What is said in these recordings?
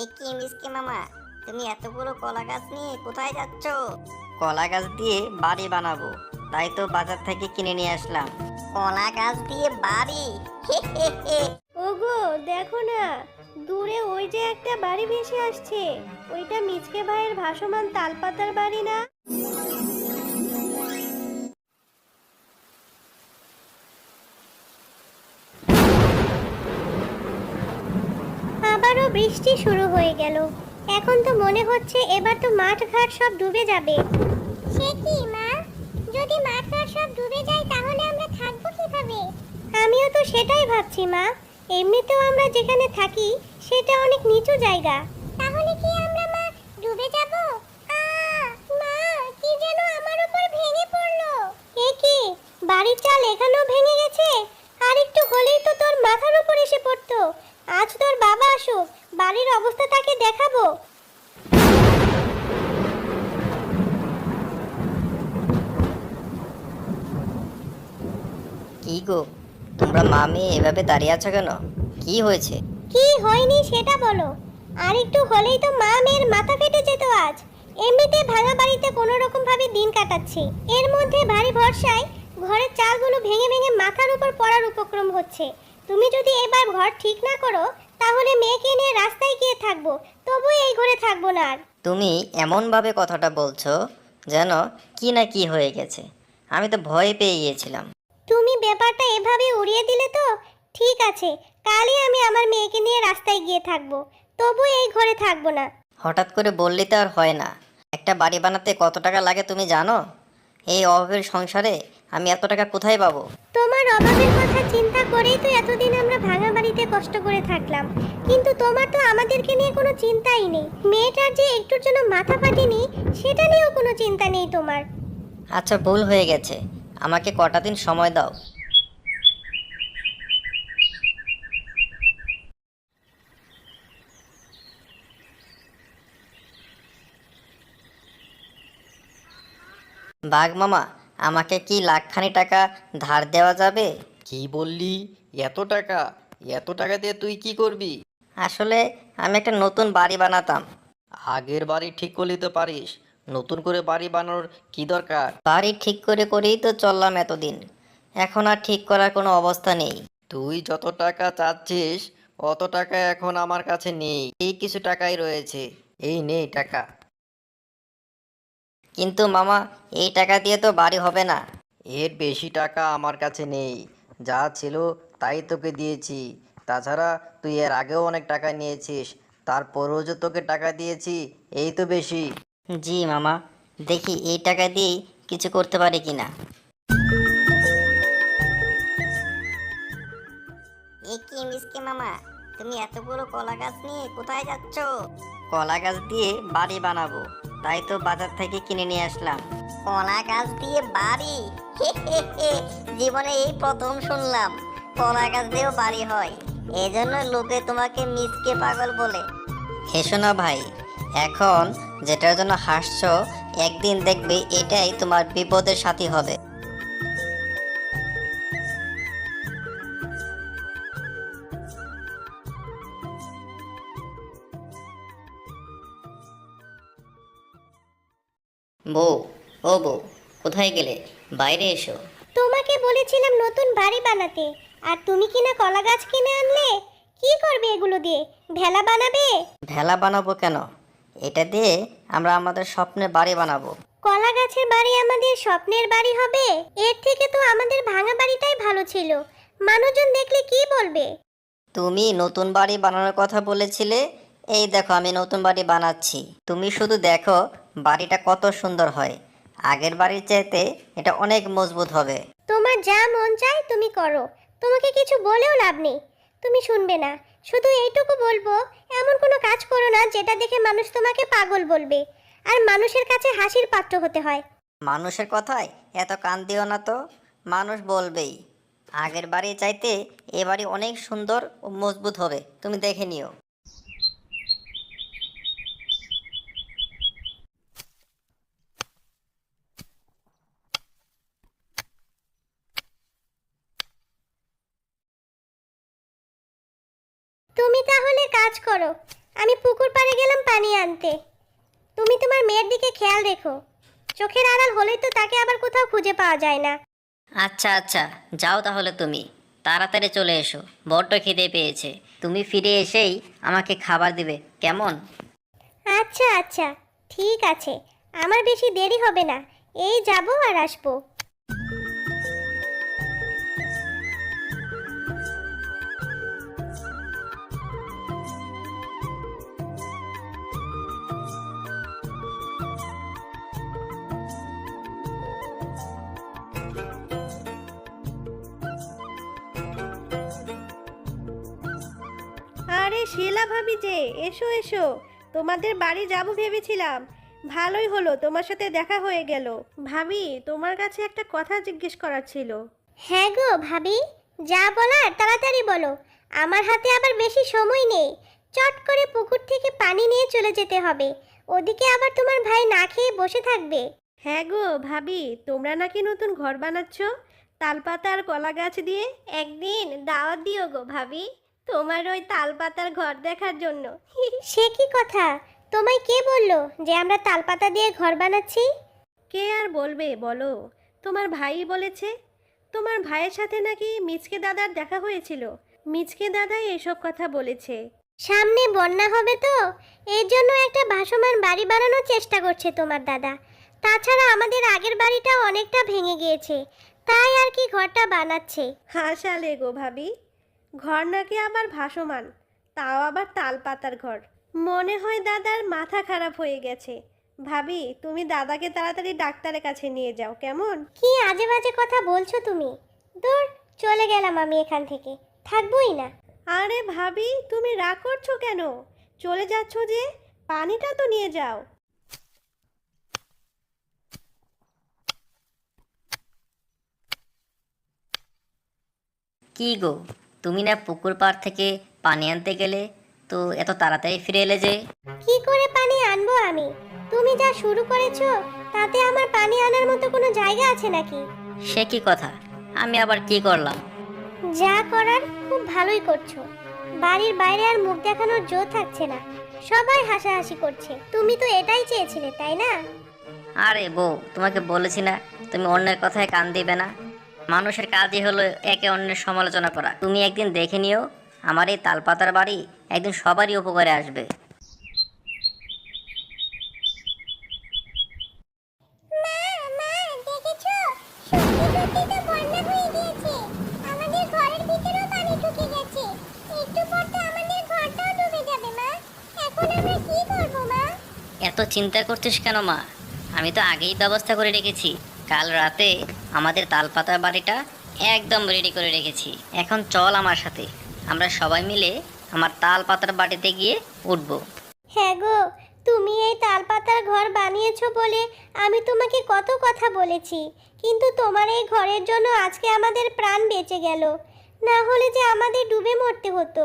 এ কি মিসকে মামা? তুমি এতগুলো কলা গাছ নিয়ে কোথায় যাচ্ছ? কলা গাছ দিয়ে বাড়ি বানাবো। তাই তো বাজার থেকে কিনে নিয়ে আসলাম। কলা গাছ দিয়ে বাড়ি? ওগো দেখো না। দূরে ওই যে একটা বাড়ি ভেসে আসছে। ওইটা মিচকে ভাইয়ের ভাসমান তালপাতার বাড়ি না? বৃষ্টি শুরু হয়ে গেল। এখন তো মনে হচ্ছে এবার তো মাঠ ঘাট সব ডুবে যাবে। সে কি মা? যদি মাঠ ঘাট সব ডুবে যায় তাহলে আমরা থাকব কীভাবে? আমিও তো সেটাই ভাবছি মা। এমনিতেও আমরা যেখানে থাকি সেটা অনেক নিচু জায়গা। তাহলে কি আমরা মা ডুবে যাব? মা কি যেন আমার উপর ভেঙে পড়ল। এ কি বাড়ির চাল এখানেও ভেঙে গেছে? আর একটু হলেই তো তোর মাথার উপর এসে পড়তো আজ তোর বাবা আসুক বাড়ির অবস্থা তাকে দেখাবো কি গো তোমরা মামি এভাবে দাঁড়িয়ে আছো কেন? কি হয়েছে? কি হয়নি সেটা বলো। আর একটু হলেই তো মা মেয়ের মাথা ফেটে যেত আজ। এমনিতে ভাঙা বাড়িতে কোনো রকম ভাবে দিন কাটাচ্ছি। এর মধ্যে ভারী ভরসায় ঘরের চালগুলো ভেঙে ভেঙে মাথার উপর পড়ার উপক্রম হচ্ছে। তুমি যদি এবার ঘর ঠিক না করো তাহলে মেয়েকে নিয়ে রাস্তায় গিয়ে থাকব। তবু এই ঘরে থাকব না আর। তুমি এমনভাবে কথাটা বলছো যেন কি না কি হয়ে গেছে। আমি তো ভয় পেয়ে গিয়েছিলাম। তুমি ব্যাপারটা এভাবে উড়িয়ে দিলে তো ঠিক আছে কালই আমি আমার মেয়েকে নিয়ে রাস্তায় গিয়ে থাকব। তবু এই ঘরে থাকব না। হঠাৎ করে বললে তো আর হয় না। একটা বাড়ি বানাতে কত টাকা লাগে তুমি জানো? এই অভাবের সংসারে আমি এত টাকা কোথায় পাবো? তোমার অভাবের কথা চিন্তা করেই তো এতদিন আমরা ভাঙা বাড়িতে কষ্ট করে থাকলাম। কিন্তু তোমার তো আমাদেরকে নিয়ে কোনো চিন্তাই নেই। মেয়েটার যে একটুর জন্য মাথা ফাটেনি সেটা নিয়েও কোনো চিন্তা নেই তোমার। আচ্ছা ভুল হয়ে গেছে। আমাকে কটা দিন সময় দাও। বাঘ মামা আমাকে কি লাখখানি টাকা ধার দেওয়া যাবে? কি বললি? এত টাকা? এত টাকা দিয়ে তুই কি করবি? আসলে আমি একটা নতুন বাড়ি বানাতাম। আগের বাড়ি ঠিক করলি তো পারিস। নতুন করে বাড়ি বানানোর কি দরকার? বাড়ি ঠিক করে করেই তো চললাম এতদিন। এখন আর ঠিক করার কোনো অবস্থা নেই। তুই যত টাকা চাচ্ছিস অত টাকা এখন আমার কাছে নেই। এই কিছু টাকাই রয়েছে। এই নেই টাকা। কিন্তু মামা এই টাকা দিয়ে তো বাড়ি হবে না। এর বেশি টাকা আমার কাছে নেই। যা ছিল তাই তোকে দিয়েছি। তাছাড়া তুই এর আগেও অনেক টাকা নিয়েছিস। তারপরেও যে তোকে টাকা দিয়েছি এই তো বেশি। জি মামা দেখি এই টাকা দিয়েই কিছু করতে পারি কিনা। এ কি মিসকে মামা তুমি এতগুলো কলা গাছ নিয়ে কোথায় যাচ্ছ? কলা গাছ দিয়ে বাড়ি বানাবো। তাই তো বাজার থেকে কিনে নিয়ে আসলাম। কলা গাছ দিয়ে বাড়ি। জীবনে এই প্রথম শুনলাম। কলা গাছ দিয়েও বাড়ি হয়। এই জন্য লোকে তোমাকে মিসকে পাগল বলে। হে শোনো ভাই, এখন যেটার জন্য হাসছ, একদিন দেখবে এটাই তোমার বিপদের সাথী হবে। বউ ও বউ কোথায় গেলে? বাইরে এসো। তোমাকে বলেছিলাম নতুন বাড়ি বানাতে। আর তুমি কিনা কলা গাছ কিনে আনলে? কি করবে এগুলো দিয়ে? ভেলা বানাবে? ভেলা বানাবো কেন? এটা দিয়ে আমরা আমাদের স্বপ্নে বাড়ি বানাবো। কলা গাছের বাড়ি আমাদের স্বপ্নের বাড়ি হবে? এর থেকে তো আমাদের ভাঙা বাড়িটাই ভালো ছিল। মানুষজন দেখলে কি বলবে? তুমি নতুন বাড়ি বানানোর কথা বলেছিলে। এই দেখো আমি নতুন বাড়ি বানাচ্ছি। তুমি শুধু দেখো বাড়িটা কত সুন্দর হয়। আগের বাড়ির চাইতে এটা অনেক মজবুত হবে। তোমার যা মন চায় তুমি করো। তোমাকে কিছু বলেও লাভ নেই। তুমি শুনবে না। শুধু এইটুকু বলব এমন কোনো কাজ করো না যেটা দেখে মানুষ তোমাকে পাগল বলবে। আর মানুষের কাছে হাসির পাত্র হতে হয়। মানুষের কথায় এত কান দিও না তো। মানুষ বলবেই আগের বাড়ি চাইতে এ বাড়ি অনেক সুন্দর ও মজবুত হবে। তুমি দেখে নিও। তুমি তাহলে কাজ করো। আমি পুকুর পাড়ে গেলাম পানি আনতে। তুমি তোমার মেয়ের দিকে খেয়াল রেখো। চোখের আড়াল হলেই তো তাকে আবার কোথাও খুঁজে পাওয়া যায় না। আচ্ছা আচ্ছা যাও তাহলে তুমি। তাড়াতাড়ি চলে এসো। বড্ড খিদে পেয়েছে। তুমি ফিরে এসেই আমাকে খাবার দিবে। কেমন? আচ্ছা আচ্ছা ঠিক আছে। আমার বেশি দেরি হবে না। এই যাব আর আসব। শিলা ভাবি যে? এসো এসো। তোমাদের বাড়ি যাব ভেবেছিলাম। ভালোই হলো তোমার সাথে দেখা হয়ে গেল। ভাবি তোমার কাছে একটা কথা জিজ্ঞেস করার ছিল। হ্যাঁ গো ভাবি। যা বলার তাড়াতাড়ি বলো। আমার হাতে আবার বেশি সময় নেই। চট করে পুকুর থেকে পানি নিয়ে চলে যেতে হবে। ওদিকে আবার তোমার ভাই না খেয়ে বসে থাকবে। হ্যাঁ গো ভাবি তোমরা নাকি নতুন ঘর বানাচ্ছ? তালপাতা আর কলা গাছ দিয়ে? একদিন দাওয়াত দিও গো ভাবি। তোমার ওই তালপাতার ঘর দেখার জন্য। সে কি কথা? তোমায় কে বলল যে আমরা তালপাতা দিয়ে ঘর বানাচ্ছি? কে আর বলবে বলো? তোমার ভাই বলেছে। তোমার ভাইয়ের সাথে নাকি মিচকে দাদার দেখা হয়েছিল? মিচকে দাদাই এসব কথা বলেছে। সামনে বন্যা হবে তো? এর জন্য একটা ভাসমান বাড়ি বানানোর চেষ্টা করছে তোমার দাদা। তাছাড়া আমাদের আগের বাড়িটা অনেকটা ভেঙে গিয়েছে। তাই আর কি ঘরটা বানাচ্ছে? হাসালে গো ভাবি। ঘর নাকি আবার ভাসমান তাও আবার তাল পাতার ঘর। মনে হয় দাদার মাথা খারাপ হয়ে গেছে। ভাবি তুমি দাদাকে তাড়াতাড়ি ডাক্তারের কাছে নিয়ে যাও কেমন? কি আজে বাজে কথা বলছো তুমি? দূর চলে গেলাম আমি এখান থেকে। থাকবোই না। আরে ভাবি তুমি রাগ করছ কেন? চলে যাচ্ছ যে পানিটা তো নিয়ে যাও। কি গো? তুমি না পুকুর পাড় থেকে পানি আনতে গেলে তো এত তাড়াতাড়ি ফিরে এলে যে। কি করে পানি আনব আমি? তুমি যা শুরু করেছ তাতে আমার পানি আনার মতো কোনো জায়গা আছে নাকি? সে কি কথা? আমি আবার কি করলাম? যা করার খুব ভালোই করছ। বাড়ির বাইরে আর মুখ দেখানোর জো থাকছে না। সবাই হাসাহাসি করছে। তুমি তো এটাই চেয়েছিলে তাই না? আরে বউ তোমাকে বলেছি না তুমি অন্যের কথায় কান দিবে না। মানুষের কাজই হলো একে অন্যের সমালোচনা করা। তুমি একদিন দেখে নিও আমার এই তালপাতার বাড়ি একদিন সবারই উপকারে আসবে। এত চিন্তা করছিস কেন মা? আমি তো আগেই ব্যবস্থা করে রেখেছি। কাল রাতে আমাদের তালপাতার বাড়িটা একদম রেডি করে রেখেছি। এখন চল আমার সাথে। আমরা সবাই মিলে আমার তাল পাতার বাড়িতে গিয়ে উঠবো। হ্যাঁ গো, তুমি এই তালপাতার ঘর বানিয়েছো বলে আমি তোমাকে কত কথা বলেছি। কিন্তু তোমার এই ঘরের জন্য আজকে আমাদের প্রাণ বেঁচে গেল। না হলে যে আমাদের ডুবে মরতে হতো।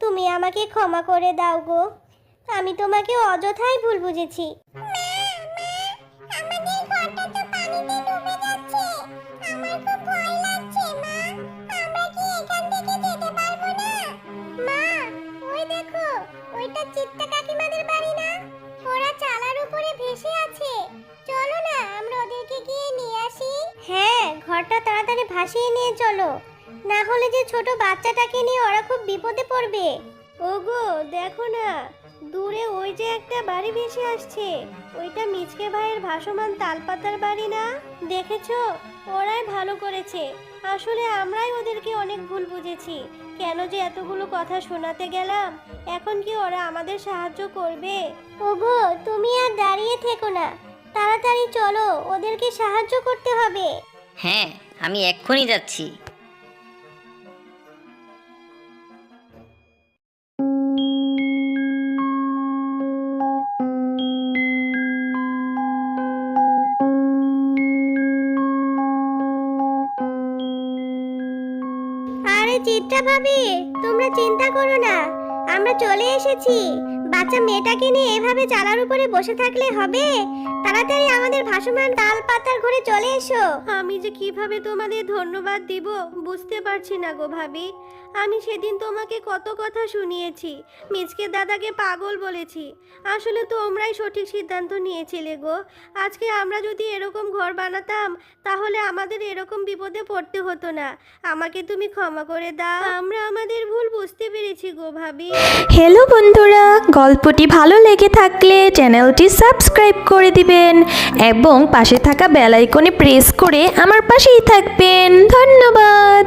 তুমি আমাকে ক্ষমা করে দাও গো। আমি তোমাকে অযথাই ভুল বুঝেছি। চিত্তা কাকিমাদের বাড়ি না? ওরা চালার উপরে ভেসে আছে। চলো না আমরা ওদেরকে গিয়ে নিয়ে আসি। হ্যাঁ ঘরটা তাড়াতাড়ি ভাসিয়ে নিয়ে চলো। না হলে যে ছোট বাচ্চাটাকে নিয়ে ওরা খুব বিপদে পড়বে। ওগো দেখো না দূরে ওই যে একটা বাড়ি ভেসে আসছে। ওইটা মিচকে ভাইয়ের ভাসমান তালপাতার বাড়ি না? দেখেছ? ওরাই ভালো করেছে। আসলে আমরাই ওদেরকে অনেক ভুল বুঝেছি। কেন যে এতগুলো কথা শোনাতে গেলাম, এখন কি ওরা আমাদের সাহায্য করবে? ওগো, তুমি আর দাঁড়িয়ে থেকো না। তাড়াতাড়ি চলো, ওদেরকে সাহায্য করতে হবে। হ্যাঁ আমি এক্ষুনি যাচ্ছি। চিত্রা ভাবি, তোমরা চিন্তা করো না। আমরা চলে এসেছি। বাচ্চা মেয়েটাকে নিয়ে এভাবে চালার উপরে বসে থাকলে হবে? তাড়াতাড়ি আমাদের ভাসমান ডাল পাতার ঘরে চলে এসো। আমি যে কীভাবে তোমাদের ধন্যবাদ দিব, বুঝতে পারছি না গো ভাবি। আমি সেদিন তোমাকে কত কথা শুনিয়েছি। মিচকে দাদাকে পাগল বলেছি। আসলে তোমরাই সঠিক সিদ্ধান্ত নিয়েছিলে গো। আজকে আমরা যদি এরকম ঘর বানাতাম, তাহলে আমাদের এরকম বিপদে পড়তে হতো না। আমাকে তুমি ক্ষমা করে দাও। আমরা আমাদের ভুল বুঝতে পেরেছি গো ভাবি। হ্যালো বন্ধুরা, গল্পটি ভালো লেগে থাকলে চ্যানেলটি সাবস্ক্রাইব করে দিবেন এবং পাশে থাকা বেল আইকনে প্রেস করে আমার পাশেই থাকবেন। ধন্যবাদ।